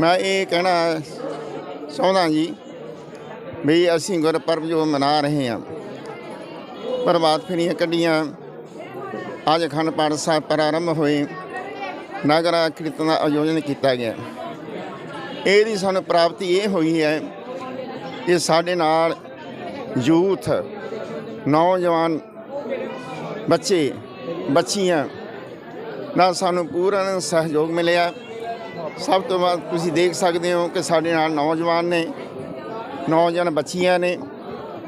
ਮੈਂ ਇਹ ਕਹਿਣਾ ਚਾਹੁੰਦਾ ਜੀ ਵੀ ਅਸੀਂ ਗੁਰਪੁਰਬ ਜੋ ਮਨਾ ਰਹੇ ਹਾਂ, ਪ੍ਰਭਾਤ ਫੇਰੀਆਂ ਕੱਢੀਆਂ, ਅੱਜ ਅਖੰਡ ਪਾਠ ਸਾਹਿਬ ਪ੍ਰਾਰੰਭ ਹੋਏ, ਨਗਰ ਕੀਰਤਨ ਦਾ ਆਯੋਜਨ ਕੀਤਾ ਗਿਆ। ਇਹਦੀ ਸਾਨੂੰ ਪ੍ਰਾਪਤੀ ਇਹ ਹੋਈ ਹੈ ਕਿ ਸਾਡੇ ਨਾਲ ਯੂਥ, ਨੌਜਵਾਨ ਬੱਚੇ, ਬੱਚੀਆਂ ਨਾਲ ਸਾਨੂੰ ਪੂਰਨ ਸਹਿਯੋਗ ਮਿਲਿਆ। ਸਭ ਤੋਂ ਵੱਧ ਤੁਸੀਂ ਦੇਖ ਸਕਦੇ ਹੋ ਕਿ ਸਾਡੇ ਨਾਲ ਨੌਜਵਾਨ ਨੇ, ਨੌਜਵਾਨ ਬੱਚੀਆਂ ਨੇ।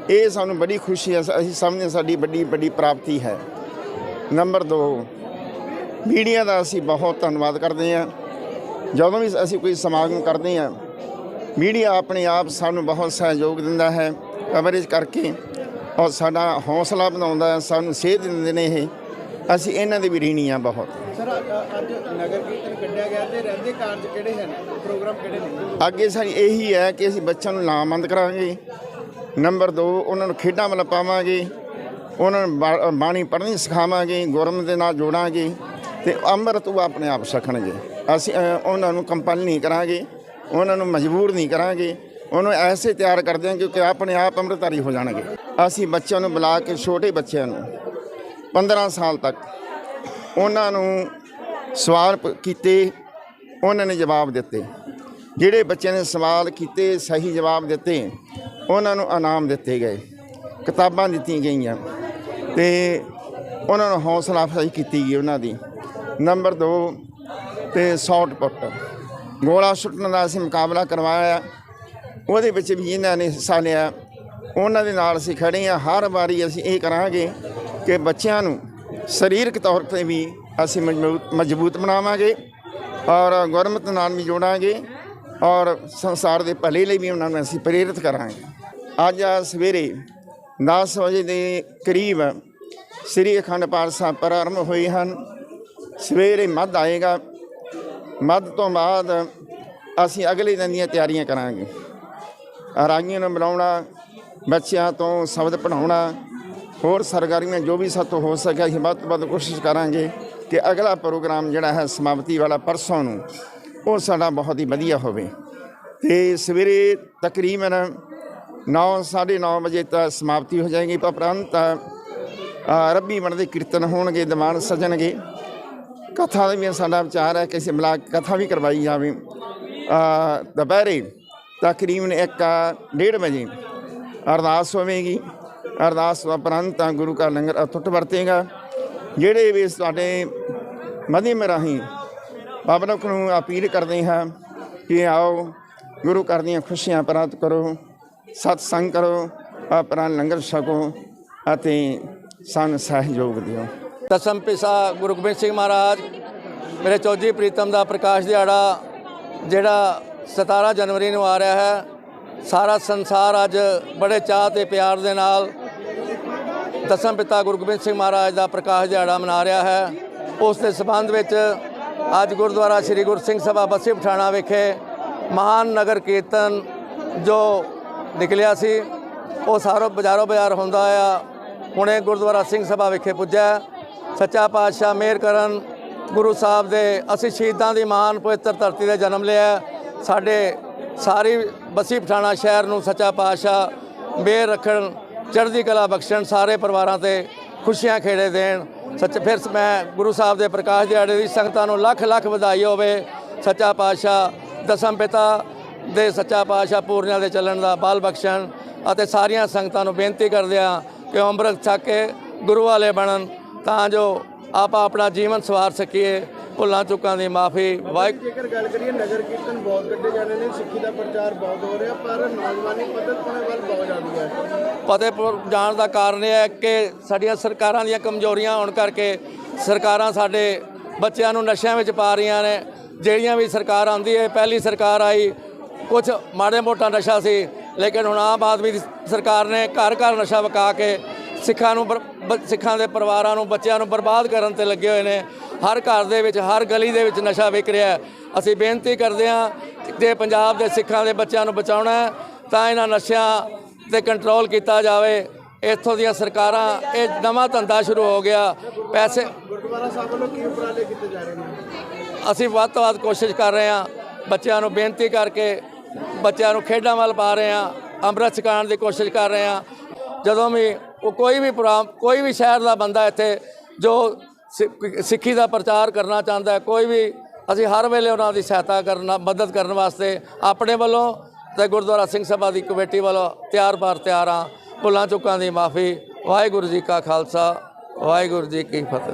ਇਹ ਸਾਨੂੰ ਬੜੀ ਖੁਸ਼ੀ ਹੈ, ਅਸੀਂ ਸਮਝਦੇ ਹਾਂ ਸਾਡੀ ਵੱਡੀ ਵੱਡੀ ਪ੍ਰਾਪਤੀ ਹੈ। ਨੰਬਰ 2 ਮੀਡੀਆ ਦਾ ਅਸੀਂ ਬਹੁਤ ਧੰਨਵਾਦ ਕਰਦੇ ਹਾਂ। ਜਦੋਂ ਵੀ ਅਸੀਂ ਕੋਈ ਸਮਾਗਮ ਕਰਦੇ ਹਾਂ, ਮੀਡੀਆ ਆਪਣੇ ਆਪ ਸਾਨੂੰ ਬਹੁਤ ਸਹਿਯੋਗ ਦਿੰਦਾ ਹੈ ਕਵਰੇਜ ਕਰਕੇ। ਔਰ ਸਾਡਾ ਹੌਸਲਾ ਬਣਾਉਂਦਾ ਹੈ, ਸਾਨੂੰ ਸੇਧ ਦਿੰਦੇ ਨੇ ਇਹ। ਅਸੀਂ ਇਹਨਾਂ ਦੇ ਵੀ ঋਣੀ ਹਾਂ ਬਹੁਤ। ਸਰ ਅੱਜ ਨਗਰ ਕੀਰਤਨ ਕੱਢਿਆ ਗਿਆ ਤੇ ਰਹਿੰਦੇ ਕਾਰਜ ਕਿਹੜੇ ਹਨ? ਪ੍ਰੋਗਰਾਮ ਕਿਹੜੇ ਨੇ? ਅੱਗੇ ਸਾਡੀ ਇਹੀ ਹੈ ਕਿ ਅਸੀਂ ਬੱਚਿਆਂ ਨੂੰ ਲਾਮਬੰਦ ਕਰਾਂਗੇ। ਨੰਬਰ 2 ਉਹਨਾਂ ਨੂੰ ਖੇਡਾਂ ਵੱਲ ਪਾਵਾਂਗੇ। ਉਹਨਾਂ ਨੂੰ ਬਾਣੀ ਪੜ੍ਹਨੀ ਸਿਖਾਵਾਂਗੇ ਗੁਰਮ ਦੇ ਨਾਲ ਜੋੜਾਂਗੇ ਤੇ ਅੰਮ੍ਰਿਤ ਉਹ ਆਪਣੇ ਆਪ ਸਿੱਖਣਗੇ ਅਸੀਂ ਉਹਨਾਂ ਨੂੰ ਕੰਪਲ ਨਹੀਂ ਕਰਾਂਗੇ, ਉਹਨਾਂ ਨੂੰ ਮਜਬੂਰ ਨਹੀਂ ਕਰਾਂਗੇ। ਉਹਨੂੰ ਐਸੇ ਤਿਆਰ ਕਰਦੇ ਹਾਂ ਕਿ ਆਪਣੇ ਆਪ ਅੰਮ੍ਰਿਤਧਾਰੀ ਹੋ ਜਾਣਗੇ। ਅਸੀਂ ਬੱਚਿਆਂ ਨੂੰ ਬੁਲਾ ਕੇ, ਛੋਟੇ ਬੱਚਿਆਂ ਨੂੰ 15 ਸਾਲ ਤੱਕ ਉਹਨਾਂ ਨੂੰ ਸਵਾਲ ਕੀਤੇ, ਉਹਨਾਂ ਨੇ ਜਵਾਬ ਦਿੱਤੇ। ਜਿਹੜੇ ਬੱਚਿਆਂ ਨੇ ਸਵਾਲ ਕੀਤੇ, ਸਹੀ ਜਵਾਬ ਦਿੱਤੇ, ਉਹਨਾਂ ਨੂੰ ਇਨਾਮ ਦਿੱਤੇ ਗਏ। ਕਿਤਾਬਾਂ ਦਿੱਤੀਆਂ ਗਈਆਂ ਤੇ ਉਹਨਾਂ ਨੂੰ ਹੌਸਲਾ ਅਫਜ਼ਾਈ ਕੀਤੀ ਗਈ ਉਹਨਾਂ ਦੀ। ਨੰਬਰ 2 ਤੇ ਸ਼ਾਟ ਪੁੱਟ। ਗੋਲਾ ਸੁੱਟਣ ਦਾ ਅਸੀਂ ਮੁਕਾਬਲਾ ਕਰਵਾਇਆ। ਉਹਦੇ ਵਿੱਚ ਵੀ ਇਹਨਾਂ ਨੇ ਹਿੱਸਾ ਲਿਆ। ਉਹਨਾਂ ਦੇ ਨਾਲ ਅਸੀਂ ਖੜੇ ਹਾਂ। ਹਰ ਵਾਰੀ ਅਸੀਂ ਇਹ ਕਰਾਂਗੇ ਕਿ ਬੱਚਿਆਂ ਨੂੰ ਸਰੀਰਕ ਤੌਰ ਤੇ ਵੀ ਅਸੀਂ ਮਜ਼ਬੂਤ ਮਜ਼ਬੂਤ ਬਣਾਵਾਂਗੇ ਔਰ ਗੁਰਮਤ ਨਾਲ ਵੀ ਜੋੜਾਂਗੇ ਔਰ ਸੰਸਾਰ ਦੇ ਭਲੇ ਲਈ ਵੀ ਉਹਨਾਂ ਨੂੰ ਅਸੀਂ ਪ੍ਰੇਰਿਤ ਕਰਾਂਗੇ। ਅੱਜ ਸਵੇਰੇ 10 ਵਜੇ ਦੇ ਕਰੀਬ ਸ੍ਰੀ ਅਖੰਡ ਪਾਠ ਸਾਹਿਬ ਪ੍ਰਾਰੰਭ ਹੋਏ ਹਨ। ਸਵੇਰੇ ਮੱਧ ਆਏਗਾ। ਮੱਧ ਤੋਂ ਬਾਅਦ ਅਸੀਂ ਅਗਲੇ ਦਿਨ ਦੀਆਂ ਤਿਆਰੀਆਂ ਕਰਾਂਗੇ। ਰਾਗੀਆਂ ਨੂੰ ਬੁਲਾਉਣਾ, ਬੱਚਿਆਂ ਤੋਂ ਸ਼ਬਦ ਪੜਾਉਣਾ ਹੋਰ ਸਰਗਰਮੀਆਂ ਜੋ ਵੀ ਸਾਤੋਂ ਹੋ ਸਕਿਆ ਅਸੀਂ ਵੱਧ ਤੋਂ ਵੱਧ ਕੋਸ਼ਿਸ਼ ਕਰਾਂਗੇ ਕਿ ਅਗਲਾ ਪ੍ਰੋਗਰਾਮ ਜਿਹੜਾ ਹੈ ਸਮਾਪਤੀ ਵਾਲਾ ਪਰਸੋਂ ਨੂੰ, ਉਹ ਸਾਡਾ ਬਹੁਤ ਹੀ ਵਧੀਆ ਹੋਵੇ। ਤੇ ਸਵੇਰੇ ਤਕਰੀਬਨ 9:30 ਵਜੇ ਤੱਕ ਸਮਾਪਤੀ ਹੋ ਜਾਏਗੀ ਉਪਰੰਤ ਰੱਬੀ ਮਨ ਦੇ ਕੀਰਤਨ ਹੋਣਗੇ, ਦੀਵਾਨ ਸਜਣਗੇ। ਕਥਾ ਦਾ ਵੀ ਸਾਡਾ ਵਿਚਾਰ ਹੈ ਕਿ ਅਸੀਂ ਮਿਲਾ ਕੇ ਕਥਾ ਵੀ ਕਰਵਾਈ ਜਾਵੇ। ਦੁਪਹਿਰੇ ਤਕਰੀਬਨ 1:30 ਵਜੇ ਅਰਦਾਸ ਹੋਵੇਗੀ। ਅਰਦਾਸ ਤੋਂ ਤਾਂ ਗੁਰੂ ਕਾ ਲੰਗਰ ਅਟੁੱਟ ਵਰਤੇਗਾ। ਜਿਹੜੇ ਵੀ ਸਾਡੇ ਮਧਿਅਮ ਰਾਹੀਂ ਪਬਲਿਕ ਨੂੰ ਅਪੀਲ ਕਰਦੇ ਹਾਂ ਕਿ ਆਓ ਗੁਰੂ ਘਰ ਦੀਆਂ ਖੁਸ਼ੀਆਂ ਪ੍ਰਾਪਤ ਕਰੋ ਸਤ ਸੰਗ ਕਰੋ, ਆਪਣਾ ਲੰਗਰ ਛਕੋ ਅਤੇ ਸਾਨੂੰ ਸਹਿਯੋਗ ਦਿਓ। ਦਸਮ ਪਿਸਾ ਗੁਰੂ ਗੋਬਿੰਦ ਸਿੰਘ ਮਹਾਰਾਜ, ਮੇਰੇ ਚੌਧਰੀ ਪ੍ਰੀਤਮ ਦਾ ਪ੍ਰਕਾਸ਼ ਦਿਹਾੜਾ ਜਿਹੜਾ 17 ਜਨਵਰੀ ਨੂੰ ਆ ਰਿਹਾ ਹੈ, ਸਾਰਾ ਸੰਸਾਰ ਅੱਜ ਬੜੇ ਚਾਹ ਤੇ ਪਿਆਰ ਦੇ ਨਾਲ ਦਸਮ ਪਿਤਾ ਗੁਰੂ ਗੋਬਿੰਦ ਸਿੰਘ ਮਹਾਰਾਜ ਦਾ ਪ੍ਰਕਾਸ਼ ਦਿਹਾੜਾ ਮਨਾ ਰਿਹਾ ਹੈ। ਉਸ ਦੇ ਸਬੰਧ ਵਿੱਚ ਅੱਜ ਗੁਰਦੁਆਰਾ ਸ੍ਰੀ ਗੁਰੂ ਸਿੰਘ ਸਭਾ ਬੱਸੀ ਪਠਾਣਾ ਵਿਖੇ ਮਹਾਨ ਨਗਰ ਕੀਰਤਨ ਜੋ ਨਿਕਲਿਆ ਸੀ, ਉਹ ਸਾਰੋ ਬਾਜ਼ਾਰੋਂ ਬਾਜ਼ਾਰ ਹੁੰਦਾ ਆ। ਹੁਣੇ ਗੁਰਦੁਆਰਾ ਸਿੰਘ ਸਭਾ ਵਿਖੇ ਪੁੱਜਿਆ। ਸੱਚਾ ਪਾਤਸ਼ਾਹ ਮਿਹਰ ਕਰਨ ਗੁਰੂ ਸਾਹਿਬ ਦੇ, ਅਸੀਂ ਸ਼ਹੀਦਾਂ ਦੀ ਮਹਾਨ ਪਵਿੱਤਰ ਧਰਤੀ ਦੇ ਜਨਮ ਲਿਆ। ਸਾਡੇ ਸਾਰੀ ਬੱਸੀ ਪਠਾਣਾ ਸ਼ਹਿਰ ਨੂੰ ਸੱਚਾ ਪਾਤਸ਼ਾਹ ਮਿਹਰ ਰੱਖਣ ਚੜ੍ਹਦੀ ਕਲਾ ਬਖਸ਼ਣ, ਸਾਰੇ ਪਰਿਵਾਰਾਂ ਤੇ ਖੁਸ਼ੀਆਂ ਖੇੜੇ ਦੇਣ। ਸੱਚ, ਫਿਰ ਮੈਂ ਗੁਰੂ ਸਾਹਿਬ ਦੇ ਪ੍ਰਕਾਸ਼ ਦਿਹਾੜੇ ਦੀ ਸੰਗਤਾਂ ਨੂੰ ਲੱਖ ਲੱਖ ਵਧਾਈ ਹੋਵੇ। ਸੱਚਾ ਪਾਤਸ਼ਾਹ, ਦਸਮ ਪਿਤਾ ਦੇ ਸੱਚਾ ਪਾਤਸ਼ਾਹ ਪੂਰਨਿਆਂ ਦੇ ਚੱਲਣ ਦਾ ਬਾਲ ਬਖਸ਼ਣ ਅਤੇ ਸਾਰੀਆਂ ਸੰਗਤਾਂ ਨੂੰ ਬੇਨਤੀ ਕਰਦੇ ਹਾਂ ਕਿ ਉਹ ਅੰਮ੍ਰਿਤ ਛਕ ਕੇ ਗੁਰੂ ਵਾਲੇ ਬਣਨ, ਤਾਂ ਜੋ ਆਪਾਂ ਆਪਣਾ ਜੀਵਨ ਸਵਾਰ ਸਕੀਏ। ਭੁੱਲਾਂ ਚੁੱਕਾਂ ਦੀ ਮਾਫੀ ਵਾਹਿਗੁਰੂ ਜੇਕਰ ਗੱਲ ਕਰੀਏ ਨਗਰ ਕੀਰਤਨ ਬਹੁਤ ਕੱਢੇ ਜਾਣੇ ਨੇ ਸਿੱਖੀ ਦਾ ਪ੍ਰਚਾਰ ਬਹੁਤ ਹੋ ਰਿਹਾ ਪਰ ਨੌਜਵਾਨੀ ਪੱਧਰ ਤੋਂ ਵੱਲ ਬਹੁਤ ਜਾਂਦੀ ਹੈ। ਫਤਿਹਪੁਰ ਜਾਣ ਦਾ ਕਾਰਨ ਇਹ ਹੈ ਕਿ ਸਾਡੀਆਂ ਸਰਕਾਰਾਂ ਦੀਆਂ ਕਮਜ਼ੋਰੀਆਂ ਹੋਣ ਕਰਕੇ ਸਰਕਾਰਾਂ ਸਾਡੇ ਬੱਚਿਆਂ ਨੂੰ ਨਸ਼ਿਆਂ ਵਿੱਚ ਪਾ ਰਹੀਆਂ ਨੇ। ਜਿਹੜੀਆਂ ਵੀ ਸਰਕਾਰ ਆਉਂਦੀ ਹੈ ਪਹਿਲੀ ਸਰਕਾਰ ਆਈ ਕੁਝ ਮਾੜੇ ਮੋਟਾ ਨਸ਼ਾ ਸੀ ਲੇਕਿਨ ਹੁਣ ਆਮ ਆਦਮੀ ਦੀ ਸਰਕਾਰ ਨੇ ਘਰ ਘਰ ਨਸ਼ਾ ਵਕਾ ਕੇ ਸਿੱਖਾਂ ਨੂੰ ਸਿੱਖਾਂ ਦੇ ਪਰਿਵਾਰਾਂ ਨੂੰ ਬੱਚਿਆਂ ਨੂੰ ਬਰਬਾਦ ਕਰਨ ਤੇ ਲੱਗੇ ਹੋਏ ਨੇ। ਹਰ ਘਰ ਦੇ ਵਿੱਚ ਹਰ ਗਲੀ ਦੇ ਵਿੱਚ ਨਸ਼ਾ ਵਿਕ ਰਿਹਾ। ਅਸੀਂ ਬੇਨਤੀ ਕਰਦੇ ਹਾਂ ਕਿ ਜੇ ਪੰਜਾਬ ਦੇ ਸਿੱਖਾਂ ਦੇ ਬੱਚਿਆਂ ਨੂੰ ਬਚਾਉਣਾ ਹੈ ਤਾਂ ਇਹਨਾਂ ਨਸ਼ਿਆਂ ਤੇ ਕੰਟਰੋਲ ਕੀਤਾ ਜਾਵੇ। ਇੱਥੋਂ ਦੀਆਂ ਸਰਕਾਰਾਂ ਇਹ ਨਵਾਂ ਧੰਦਾ ਸ਼ੁਰੂ ਹੋ ਗਿਆ। ਪੈਸੇ ਗੁਰਦੁਆਰਾ ਸਾਹਿਬ ਵੱਲੋਂ ਕੀ ਉਪਰਾਲੇ ਕੀਤੇ ਜਾ ਰਹੇ ਨੇ? ਅਸੀਂ ਵੱਧ ਤੋਂ ਵੱਧ ਕੋਸ਼ਿਸ਼ ਕਰ ਰਹੇ ਹਾਂ ਬੱਚਿਆਂ ਨੂੰ ਬੇਨਤੀ ਕਰਕੇ ਬੱਚਿਆਂ ਨੂੰ ਖੇਡਾਂ ਵੱਲ ਪਾ ਰਹੇ ਹਾਂ। ਅੰਮ੍ਰਿਤ ਛਕਾਉਣ ਦੀ ਕੋਸ਼ਿਸ਼ ਕਰ ਰਹੇ ਹਾਂ। ਜਦੋਂ ਵੀ ਉਹ ਕੋਈ ਵੀ ਪ੍ਰੋਗਰਾਮ, ਕੋਈ ਵੀ ਸ਼ਹਿਰ ਦਾ ਬੰਦਾ ਇੱਥੇ ਜੋ ਸਿ- ਸਿੱਖੀ ਦਾ ਪ੍ਰਚਾਰ ਕਰਨਾ ਚਾਹੁੰਦਾ ਕੋਈ ਵੀ ਅਸੀਂ ਹਰ ਵੇਲੇ ਉਹਨਾਂ ਦੀ ਸਹਾਇਤਾ ਕਰਨਾ, ਮਦਦ ਕਰਨ ਵਾਸਤੇ ਆਪਣੇ ਵੱਲੋਂ ਤੇ ਗੁਰਦੁਆਰਾ ਸਿੰਘ ਸਭਾ ਦੀ ਕਮੇਟੀ ਵੱਲੋਂ ਤਿਆਰ ਪਰ ਤਿਆਰ ਹਾਂ। ਭੁੱਲਾਂ ਚੁੱਕਾਂ ਦੀ ਮਾਫੀ, ਵਾਹਿਗੁਰੂ ਜੀ ਕਾ ਖਾਲਸਾ, ਵਾਹਿਗੁਰੂ ਜੀ ਕੀ ਫਤਿਹ।